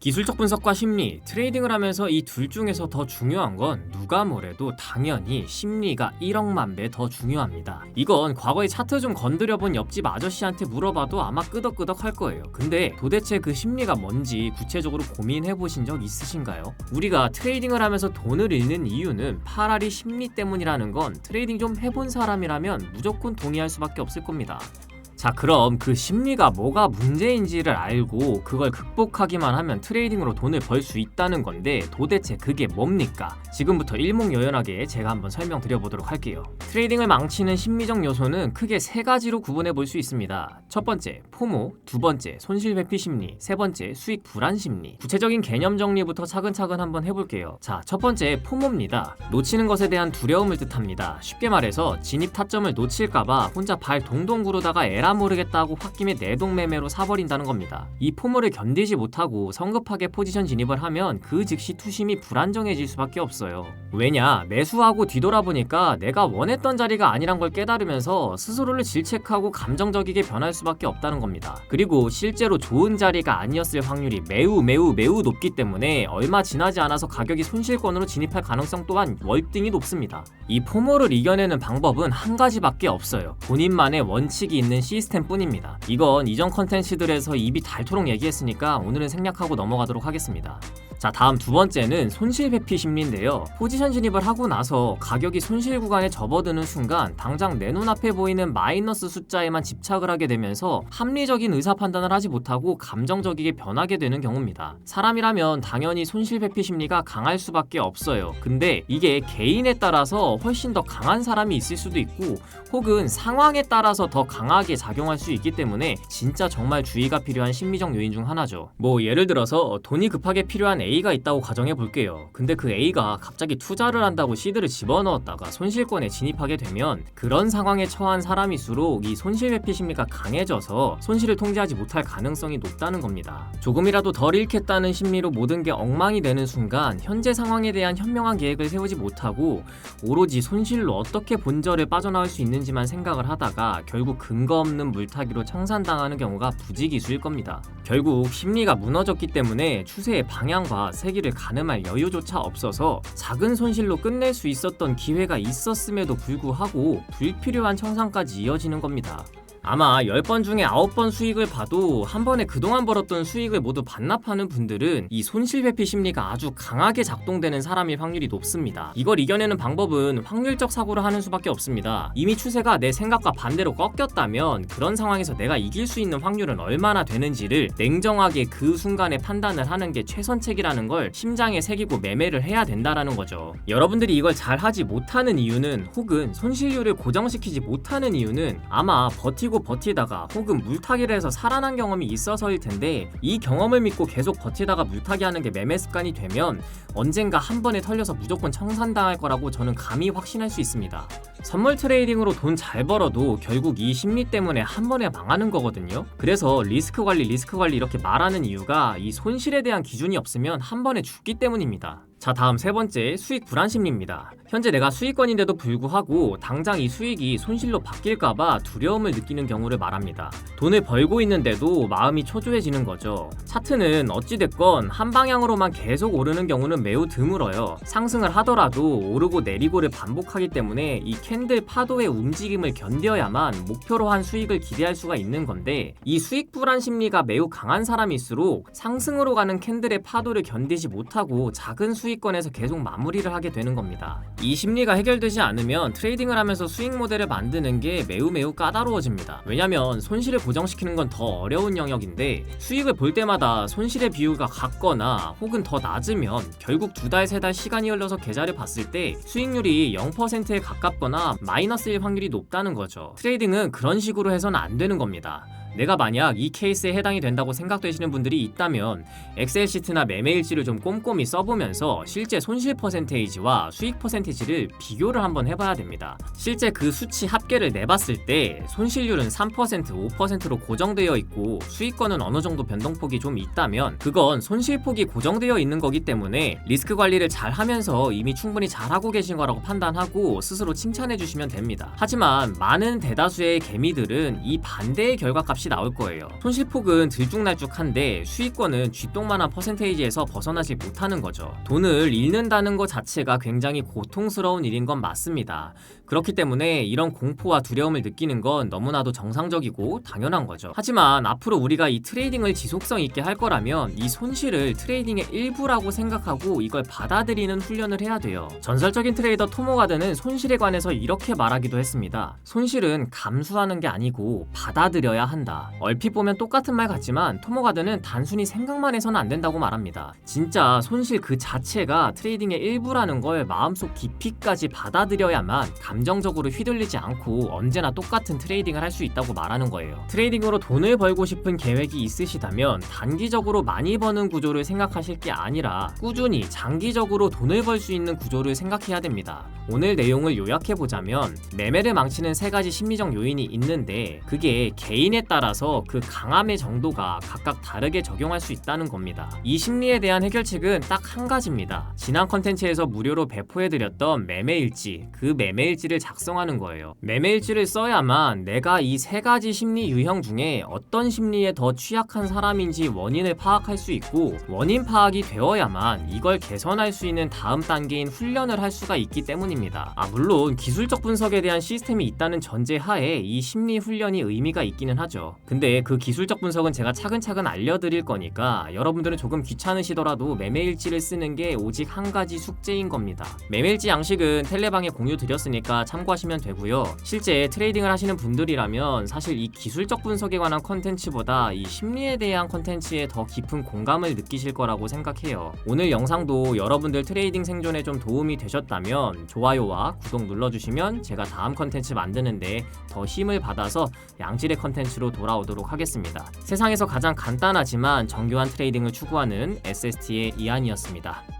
기술적 분석과 심리, 트레이딩을 하면서 이 둘 중에서 더 중요한 건 누가 뭐래도 당연히 심리가 1억만 배 더 중요합니다. 이건 과거에 차트 좀 건드려본 옆집 아저씨한테 물어봐도 아마 끄덕끄덕 할 거예요. 근데 도대체 그 심리가 뭔지 구체적으로 고민해 보신 적 있으신가요? 우리가 트레이딩을 하면서 돈을 잃는 이유는 파라리 심리 때문이라는 건 트레이딩 좀 해본 사람이라면 무조건 동의할 수밖에 없을 겁니다. 자 그럼 그 심리가 뭐가 문제인지를 알고 그걸 극복하기만 하면 트레이딩으로 돈을 벌 수 있다는 건데 도대체 그게 뭡니까? 지금부터 일목요연하게 제가 한번 설명드려 보도록 할게요. 트레이딩을 망치는 심리적 요소는 크게 세 가지로 구분해 볼 수 있습니다. 첫 번째 포모, 두 번째 손실 회피 심리, 세 번째 수익 불안 심리. 구체적인 개념 정리부터 차근차근 한번 해 볼게요. 자 첫 번째 포모입니다. 놓치는 것에 대한 두려움을 뜻합니다. 쉽게 말해서 진입 타점을 놓칠까 봐 혼자 발 동동 구르다가 에라 모르겠다고 홧김에 내동매매로 사버린다는 겁니다. 이 포모를 견디지 못하고 성급하게 포지션 진입을 하면 그 즉시 투심이 불안정해질 수밖에 없어요. 왜냐 매수하고 뒤돌아보니까 내가 원했던 자리가 아니란 걸 깨달으면서 스스로를 질책하고 감정적이게 변할 수밖에 없다는 겁니다. 그리고 실제로 좋은 자리가 아니었을 확률이 매우 매우 매우 높기 때문에 얼마 지나지 않아서 가격이 손실권으로 진입할 가능성 또한 월등히 높습니다. 이 포모를 이겨내는 방법은 한 가지밖에 없어요. 본인만의 원칙이 있는 시 스템뿐입니다. 이건 이전 컨텐츠들에서 입이 닳도록 얘기했으니까 오늘은 생략하고 넘어가도록 하겠습니다. 자 다음 두 번째는 손실 회피 심리인데요. 포지션 진입을 하고 나서 가격이 손실 구간에 접어드는 순간 당장 내 눈앞에 보이는 마이너스 숫자에만 집착을 하게 되면서 합리적인 의사 판단을 하지 못하고 감정적이게 변하게 되는 경우입니다. 사람이라면 당연히 손실 회피 심리가 강할 수밖에 없어요. 근데 이게 개인에 따라서 훨씬 더 강한 사람이 있을 수도 있고 혹은 상황에 따라서 더 강하게 작용할 수 있기 때문에 진짜 정말 주의가 필요한 심리적 요인 중 하나죠. 뭐 예를 들어서 돈이 급하게 필요한 A가 있다고 가정해 볼게요. 근데 그 A가 갑자기 투자를 한다고 시드를 집어넣었다가 손실권에 진입하게 되면 그런 상황에 처한 사람일수록 이 손실 회피 심리가 강해져서 손실을 통제하지 못할 가능성이 높다는 겁니다. 조금이라도 덜 잃겠다는 심리로 모든 게 엉망이 되는 순간 현재 상황에 대한 현명한 계획을 세우지 못하고 오로지 손실로 어떻게 본절에 빠져나올 수 있는지만 생각을 하다가 결국 근거 없는 물타기로 청산당하는 경우가 부지기수일 겁니다. 결국 심리가 무너졌기 때문에 추세의 방향과 세기를 가늠할 여유조차 없어서 작은 손실로 끝낼 수 있었던 기회가 있었음에도 불구하고 불필요한 청산까지 이어지는 겁니다. 아마 10번 중에 9번 수익을 봐도 한 번에 그동안 벌었던 수익을 모두 반납하는 분들은 이 손실 회피 심리가 아주 강하게 작동되는 사람일 확률이 높습니다. 이걸 이겨내는 방법은 확률적 사고를 하는 수밖에 없습니다. 이미 추세가 내 생각과 반대로 꺾였다면 그런 상황에서 내가 이길 수 있는 확률은 얼마나 되는지를 냉정하게 그 순간에 판단을 하는 게 최선책이라는 걸 심장에 새기고 매매를 해야 된다라는 거죠. 여러분들이 이걸 잘 하지 못하는 이유는 혹은 손실률을 고정시키지 못하는 이유는 아마 버티고 버티고 버티다가 혹은 물타기를 해서 살아난 경험이 있어서일 텐데 이 경험을 믿고 계속 버티다가 물타기 하는 게 매매 습관이 되면 언젠가 한 번에 털려서 무조건 청산당할 거라고 저는 감히 확신할 수 있습니다. 선물 트레이딩으로 돈 잘 벌어도 결국 이 심리 때문에 한 번에 망하는 거거든요. 그래서 리스크 관리, 리스크 관리 이렇게 말하는 이유가 이 손실에 대한 기준이 없으면 한 번에 죽기 때문입니다. 자 다음 세 번째 수익 불안 심리입니다. 현재 내가 수익권인데도 불구하고 당장 이 수익이 손실로 바뀔까봐 두려움을 느끼는 경우를 말합니다. 돈을 벌고 있는데도 마음이 초조해지는 거죠. 차트는 어찌됐건 한 방향으로만 계속 오르는 경우는 매우 드물어요. 상승을 하더라도 오르고 내리고를 반복하기 때문에 이 캔들 파도의 움직임을 견뎌야만 목표로 한 수익을 기대할 수가 있는 건데 이 수익 불안 심리가 매우 강한 사람일수록 상승으로 가는 캔들의 파도를 견디지 못하고 작은 수익 수익권에서 계속 마무리를 하게 되는 겁니다. 이 심리가 해결되지 않으면 트레이딩을 하면서 수익 모델을 만드는 게 매우 매우 까다로워집니다. 왜냐면 손실을 고정시키는 건 더 어려운 영역인데 수익을 볼 때마다 손실의 비율가 같거나 혹은 더 낮으면 결국 두 달, 세 달 시간이 흘러서 계좌를 봤을 때 수익률이 0%에 가깝거나 마이너스일 확률이 높다는 거죠. 트레이딩은 그런 식으로 해서는 안 되는 겁니다. 내가 만약 이 케이스에 해당이 된다고 생각되시는 분들이 있다면 엑셀 시트나 매매 일지를 좀 꼼꼼히 써보면서 실제 손실 퍼센테이지와 수익 퍼센테이지를 비교를 한번 해봐야 됩니다. 실제 그 수치 합계를 내봤을 때 손실률은 3%, 5%로 고정되어 있고 수익권은 어느 정도 변동폭이 좀 있다면 그건 손실폭이 고정되어 있는 거기 때문에 리스크 관리를 잘 하면서 이미 충분히 잘하고 계신 거라고 판단하고 스스로 칭찬해 주시면 됩니다. 하지만 많은 대다수의 개미들은 이 반대의 결과값이 똑같이 나올 거예요. 손실폭은 들쭉날쭉한데 수익권은 쥐똥만한 퍼센테이지에서 벗어나지 못하는 거죠. 돈을 잃는다는 것 자체가 굉장히 고통스러운 일인 건 맞습니다. 그렇기 때문에 이런 공포와 두려움을 느끼는 건 너무나도 정상적이고 당연한 거죠. 하지만 앞으로 우리가 이 트레이딩을 지속성 있게 할 거라면 이 손실을 트레이딩의 일부라고 생각하고 이걸 받아들이는 훈련을 해야 돼요. 전설적인 트레이더 토모가드는 손실에 관해서 이렇게 말하기도 했습니다. 손실은 감수하는 게 아니고 받아들여야 한다. 얼핏 보면 똑같은 말 같지만 토모가드는 단순히 생각만 해서는 안 된다고 말합니다. 진짜 손실 그 자체가 트레이딩의 일부라는 걸 마음속 깊이까지 받아들여야만 감정적으로 휘둘리지 않고 언제나 똑같은 트레이딩을 할 수 있다고 말하는 거예요. 트레이딩으로 돈을 벌고 싶은 계획이 있으시다면 단기적으로 많이 버는 구조를 생각하실 게 아니라 꾸준히 장기적으로 돈을 벌 수 있는 구조를 생각해야 됩니다. 오늘 내용을 요약해 보자면 매매를 망치는 세 가지 심리적 요인이 있는데 그게 개인에 따라 서 그 강함의 정도가 각각 다르게 적용할 수 있다는 겁니다. 이 심리에 대한 해결책은 딱 한 가지입니다. 지난 컨텐츠에서 무료로 배포해드렸던 매매일지, 그 매매일지를 작성하는 거예요. 매매일지를 써야만 내가 이 세 가지 심리 유형 중에 어떤 심리에 더 취약한 사람인지 원인을 파악할 수 있고 원인 파악이 되어야만 이걸 개선할 수 있는 다음 단계인 훈련을 할 수가 있기 때문입니다. 아, 물론 기술적 분석에 대한 시스템이 있다는 전제 하에 이 심리 훈련이 의미가 있기는 하죠. 근데 그 기술적 분석은 제가 차근차근 알려드릴 거니까 여러분들은 조금 귀찮으시더라도 매매일지를 쓰는 게 오직 한 가지 숙제인 겁니다. 매매일지 양식은 텔레방에 공유 드렸으니까 참고하시면 되고요. 실제 트레이딩을 하시는 분들이라면 사실 이 기술적 분석에 관한 컨텐츠보다 이 심리에 대한 컨텐츠에 더 깊은 공감을 느끼실 거라고 생각해요. 오늘 영상도 여러분들 트레이딩 생존에 좀 도움이 되셨다면 좋아요와 구독 눌러주시면 제가 다음 컨텐츠 만드는데 더 힘을 받아서 양질의 컨텐츠로 돌아오도록 하겠습니다. 세상에서 가장 간단하지만 정교한 트레이딩을 추구하는 SST의 이한이었습니다.